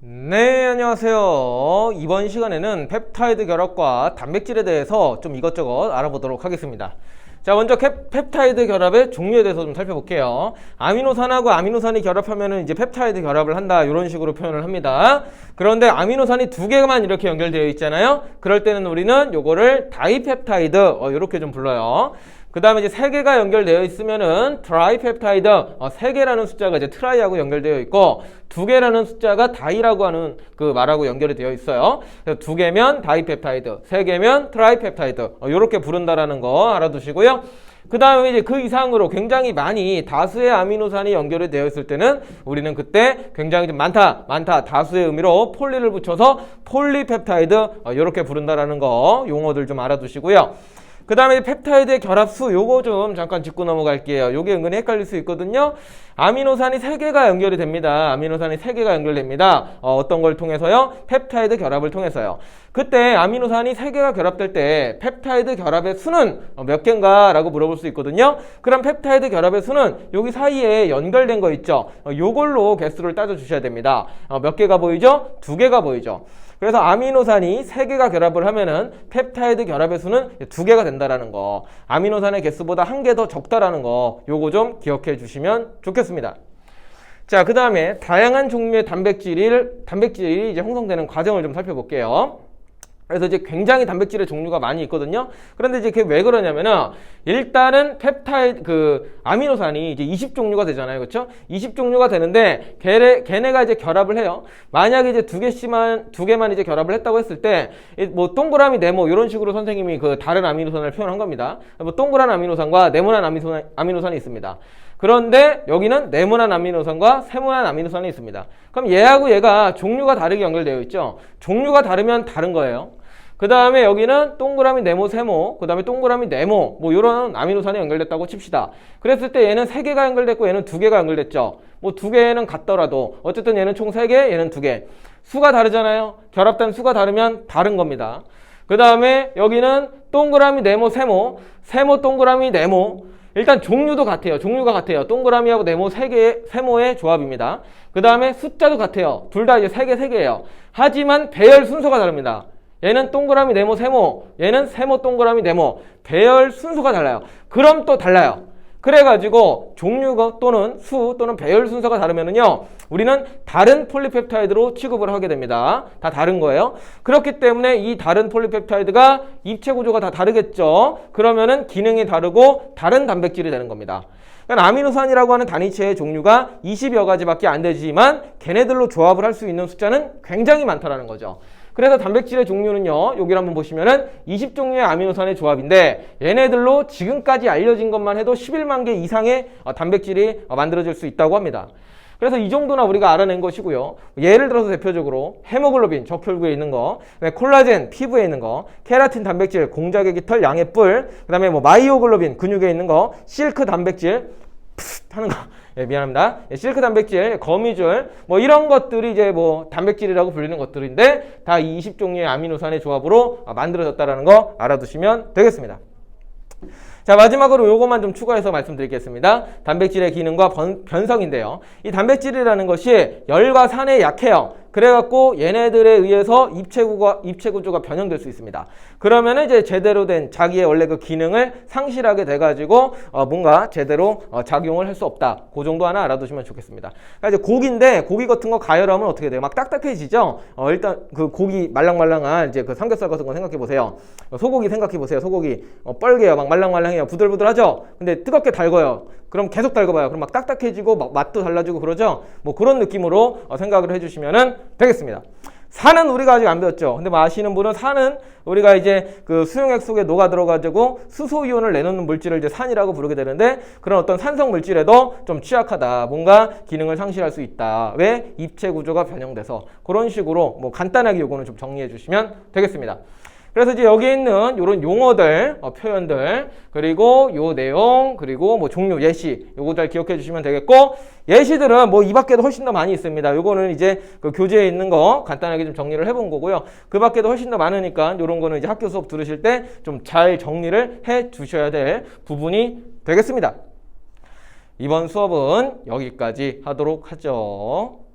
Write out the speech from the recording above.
네, 안녕하세요. 이번 시간에는 펩타이드 결합과 단백질에 대해서 좀 이것저것 알아보도록 하겠습니다. 자, 먼저 캡- 펩타이드 결합의 종류에 대해서 좀 살펴볼게요. 아미노산하고 아미노산이 결합하면은 이제 펩타이드 결합을 한다. 이런 식으로 표현을 합니다. 그런데 아미노산이 두 개만 이렇게 연결되어 있잖아요. 그럴 때는 우리는 요거를 다이펩타이드, 어, 이렇게 좀 불러요. 그 다음에 이제 세 개가 연결되어 있으면은 트라이펩타이드 어, 세 개라는 숫자가 이제 트라이하고 연결되어 있고 두 개라는 숫자가 다이라고 하는 그 말하고 연결이 되어 있어요. 그래서 두 개면 다이펩타이드, 세 개면 트라이펩타이드 어, 이렇게 부른다라는 거 알아두시고요. 그 다음에 이제 그 이상으로 굉장히 많이 다수의 아미노산이 연결이 되어 있을 때는 우리는 그때 굉장히 좀 많다, 많다, 다수의 의미로 폴리를 붙여서 폴리펩타이드 어, 이렇게 부른다라는 거 용어들 좀 알아두시고요. 그 다음에 펩타이드의 결합수 요거 좀 잠깐 짚고 넘어갈게요. 요게 은근히 헷갈릴 수 있거든요. 아미노산이 세개가 연결이 됩니다. 아미노산이 세개가 연결됩니다. 어, 떤걸 통해서요? 펩타이드 결합을 통해서요. 그때 아미노산이 세개가 결합될 때 펩타이드 결합의 수는 어, 몇 개인가 라고 물어볼 수 있거든요. 그럼 펩타이드 결합의 수는 여기 사이에 연결된 거 있죠. 어, 요걸로 개수를 따져 주셔야 됩니다. 어, 몇 개가 보이죠? 두 개가 보이죠. 그래서 아미노산이 세개가 결합을 하면은 펩타이드 결합의 수는 두개가 된다라는 거. 아미노산의 개수보다 한 개 더 적다라는 거. 요거 좀 기억해 주시면 좋겠습니다. 자, 그 다음에 다양한 종류의 단백질을, 단백질이 이제 형성되는 과정을 좀 살펴볼게요. 그래서 이제 굉장히 단백질의 종류가 많이 있거든요. 그런데 이제 그게 왜 그러냐면은 일단은 펩타이드 그 아미노산이 이제 20종류가 되잖아요. 그렇죠? 20종류가 되는데 걔네 걔네가 이제 결합을 해요. 만약에 이제 두 개씩만 두 개만 이제 결합을 했다고 했을 때 뭐 동그라미 네모 이런 식으로 선생님이 그 다른 아미노산을 표현한 겁니다. 뭐 동그란 아미노산과 네모난 아미노산, 아미노산이 있습니다. 그런데 여기는 네모난 아미노산과 세모난 아미노산이 있습니다. 그럼 얘하고 얘가 종류가 다르게 연결되어 있죠. 종류가 다르면 다른 거예요. 그 다음에 여기는 동그라미 네모 세모, 그 다음에 동그라미 네모, 뭐 이런 아미노산이 연결됐다고 칩시다. 그랬을 때 얘는 세 개가 연결됐고 얘는 두 개가 연결됐죠. 뭐 두 개는 같더라도 어쨌든 얘는 총 세 개, 얘는 두 개. 수가 다르잖아요. 결합된 수가 다르면 다른 겁니다. 그 다음에 여기는 동그라미 네모 세모, 세모 동그라미 네모. 일단 종류도 같아요. 종류가 같아요. 동그라미하고 네모 세 개, 세모의 조합입니다. 그 다음에 숫자도 같아요. 둘 다 이제 세 개, 세 개예요. 하지만 배열 순서가 다릅니다. 얘는 동그라미 네모 세모, 얘는 세모 동그라미 네모. 배열 순서가 달라요. 그럼 또 달라요. 그래가지고 종류가 또는 수 또는 배열 순서가 다르면은요, 우리는 다른 폴리펩타이드로 취급을 하게 됩니다. 다 다른 거예요. 그렇기 때문에 이 다른 폴리펩타이드가 입체 구조가 다 다르겠죠. 그러면은 기능이 다르고 다른 단백질이 되는 겁니다. 그러니까 아미노산이라고 하는 단위체의 종류가 20여 가지밖에 안 되지만 걔네들로 조합을 할 수 있는 숫자는 굉장히 많다라는 거죠. 그래서 단백질의 종류는요, 여기를 한번 보시면은 20종류의 아미노산의 조합인데 얘네들로 지금까지 알려진 것만 해도 11만 개 이상의 어, 단백질이 어, 만들어질 수 있다고 합니다. 그래서 이 정도나 우리가 알아낸 것이고요. 예를 들어서 대표적으로 헤모글로빈, 적혈구에 있는 거, 콜라겐, 피부에 있는 거, 케라틴 단백질, 공작의 깃털, 양의 뿔, 그 다음에 뭐 마이오글로빈, 근육에 있는 거, 실크 단백질, 하는 거. 예, 미안합니다. 예, 실크 단백질, 거미줄, 뭐 이런 것들이 이제 뭐 단백질이라고 불리는 것들인데 다 20종류의 아미노산의 조합으로 아, 만들어졌다라는 거 알아두시면 되겠습니다. 자 마지막으로 요것만 좀 추가해서 말씀드리겠습니다. 단백질의 기능과 번- 변성인데요. 이 단백질이라는 것이 열과 산에 약해요. 그래갖고 얘네들에 의해서 입체 구가 입체 구조가 변형될 수 있습니다. 그러면은 이제 제대로 된 자기의 원래 그 기능을 상실하게 돼가지고 어, 뭔가 제대로 어, 작용을 할 수 없다. 그 정도 하나 알아두시면 좋겠습니다. 그러니까 이제 고기인데 고기 같은 거 가열하면 어떻게 돼요? 막 딱딱해지죠. 어, 일단 그 고기 말랑말랑한 이제 그 삼겹살 같은 거 생각해 보세요. 소고기 생각해 보세요. 소고기 어, 뻘개요, 막 말랑말랑해요, 부들부들하죠. 근데 뜨겁게 달궈요. 그럼 계속 달궈봐요. 그럼 막 딱딱해지고 막 맛도 달라지고 그러죠. 뭐 그런 느낌으로 어, 생각을 해주시면은 되겠습니다. 산은 우리가 아직 안 배웠죠. 근데 뭐 아시는 분은 산은 우리가 이제 그 수용액 속에 녹아 들어가지고 수소 이온을 내놓는 물질을 이제 산이라고 부르게 되는데 그런 어떤 산성 물질에도 좀 취약하다. 뭔가 기능을 상실할 수 있다. 왜 입체 구조가 변형돼서 그런 식으로 뭐 간단하게 요거는 좀 정리해 주시면 되겠습니다. 그래서 이제 여기 있는 이런 용어들, 어, 표현들, 그리고 요 내용, 그리고 뭐 종류, 예시, 요거 잘 기억해 주시면 되겠고, 예시들은 뭐 이 밖에도 훨씬 더 많이 있습니다. 요거는 이제 그 교재에 있는 거 간단하게 좀 정리를 해본 거고요. 그 밖에도 훨씬 더 많으니까 요런 거는 이제 학교 수업 들으실 때 좀 잘 정리를 해 주셔야 될 부분이 되겠습니다. 이번 수업은 여기까지 하도록 하죠.